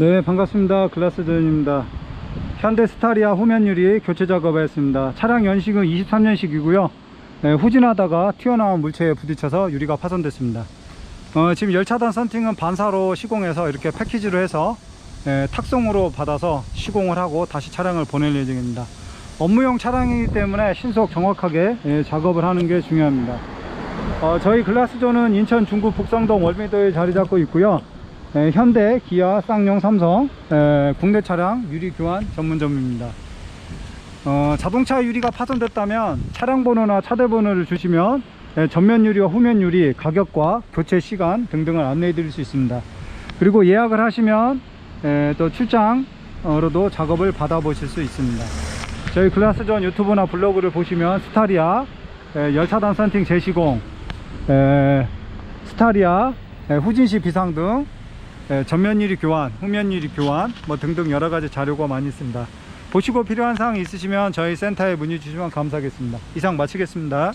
네 반갑습니다. 글라스전입니다. 현대 스타리아 후면 유리 교체 작업을 했습니다. 차량 연식은 23년식이고요. 후진하다가 튀어나온 물체에 부딪혀서 유리가 파손됐습니다. 어, 지금 열차단 선팅은 반사로 시공해서 이렇게 패키지로 해서 예, 탁송으로 받아서 시공을 하고 다시 차량을 보낼 예정입니다. 업무용 차량이기 때문에 신속 정확하게 예, 작업을 하는 게 중요합니다. 어, 저희 글라스존은 인천 중구 북성동 월미도에 자리 잡고 있고요 에, 현대, 기아, 쌍용, 삼성 에, 국내 차량 유리 교환 전문점입니다. 어, 자동차 유리가 파손됐다면 차량 번호나 차대 번호를 주시면 에, 전면 유리와 후면 유리 가격과 교체 시간 등등을 안내해 드릴 수 있습니다. 그리고 예약을 하시면 에, 또 출장으로도 작업을 받아 보실 수 있습니다. 저희 글라스존 유튜브나 블로그를 보시면 스타리아 에, 열차단 선팅 재시공 에, 스타리아 에, 후진시 비상 등 예, 전면 유리 교환, 후면 유리 교환 뭐 등등 여러 가지 자료가 많이 있습니다. 보시고 필요한 사항 있으시면 저희 센터에 문의 주시면 감사하겠습니다. 이상 마치겠습니다.